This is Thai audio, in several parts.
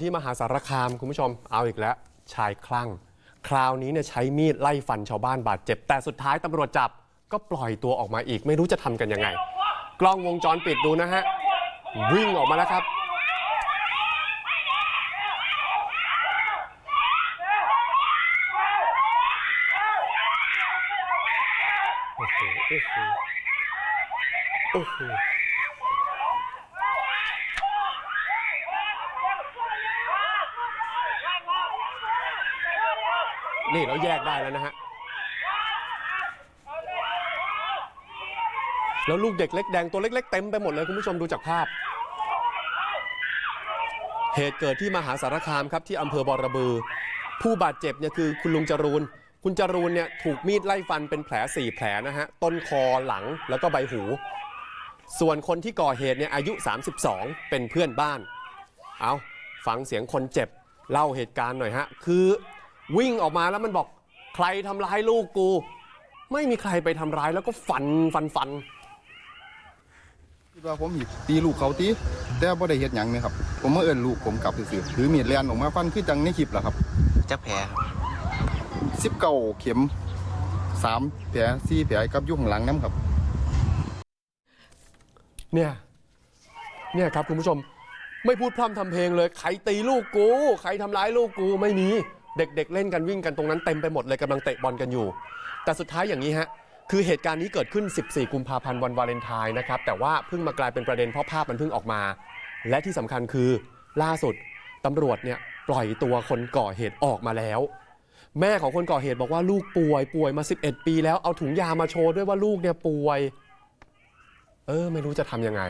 ที่มหาสารคามคุณผู้ชมเอาอีกแล้ว ชายคลั่ง คราวนี้เนี่ยใช้มีดไล่ฟันชาวบ้านบาดเจ็บ แต่สุดท้ายตำรวจจับก็ปล่อยตัวออกมาอีก ไม่รู้จะทำกันยังไง กล้องวงจรปิดดูนะฮะ วิ่งออกมาแล้วครับ โอ้โหโอ้โหโอ้โห นี่เราแยกได้แล้วนะฮะ แล้วลูกเด็กเล็กแดงตัวเล็กๆเต็มไปหมดเลยคุณผู้ชมดูจากภาพ เหตุเกิดที่มหาสารคามครับที่อำเภอบอระบือ ผู้บาดเจ็บเนี่ยคือคุณลุงจรูน คุณจรูนเนี่ยถูกมีดไล่ฟันเป็นแผล4แผลนะฮะ ต้นคอหลังแล้วก็ใบหู ส่วนคนที่ก่อเหตุเนี่ยอายุ 32 เป็นเพื่อนบ้าน เอาฟังเสียงคนเจ็บเล่าเหตุการณ์หน่อยฮะ คือ วิ่งออกมาแล้วมันบอกใครทำร้ายลูกกู ไม่มีใครไปทำร้ายแล้วก็ฟันฟันฟัน คิดว่าผมหยิบตีลูกเขาตีแต่บ่ได้เฮ็ดหยังไหมครับ ผมมาเอิ้นลูกผมกลับซื่อๆถือมีดแล่นออกมาฟันคือจังในคลิปล่ะครับจักแผลครับ19เข็ม3แผล4แผลกับอยู่ข้างหลังน้ำครับ เนี่ย เนี่ยครับคุณผู้ชม ไม่พูดพร่ำทำเพลงเลย ใครตีลูกกู ใครทำร้ายลูกกูไม่มี เด็กๆ เล่นกันวิ่งกันตรงนั้นเต็มไปหมดเลยกำลังเตะบอลกันอยู่ แต่สุดท้ายอย่างนี้ฮะคือเหตุการณ์นี้เกิดขึ้น 14 กุมภาพันธ์วันวาเลนไทน์นะครับแต่ว่าเพิ่งมากลายเป็นประเด็นเพราะภาพมันเพิ่งออกมา และที่สำคัญคือล่าสุดตำรวจเนี่ยปล่อยตัวคนก่อเหตุออกมาแล้ว แม่ของคนก่อเหตุบอกว่าลูกป่วยป่วยมา 11 ปี แล้วเอาถุงยามาโชว์ด้วยว่าลูกเนี่ยป่วย เออ ไม่รู้จะทำยังไง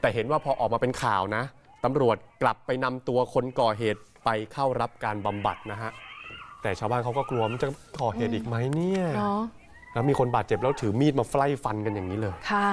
แต่เห็นว่าพอออกมาเป็นข่าวนะตำรวจกลับไปนำตัวคนก่อเหตุ ไปเข้ารับการบำบัดนะฮะ แต่ชาวบ้านเขาก็กลัวมันจะก่อเหตุอีกไหมเนี่ย เนาะ แล้วมีคนบาดเจ็บแล้วถือมีดมาไล่ฟันกันอย่างนี้เลย ค่ะ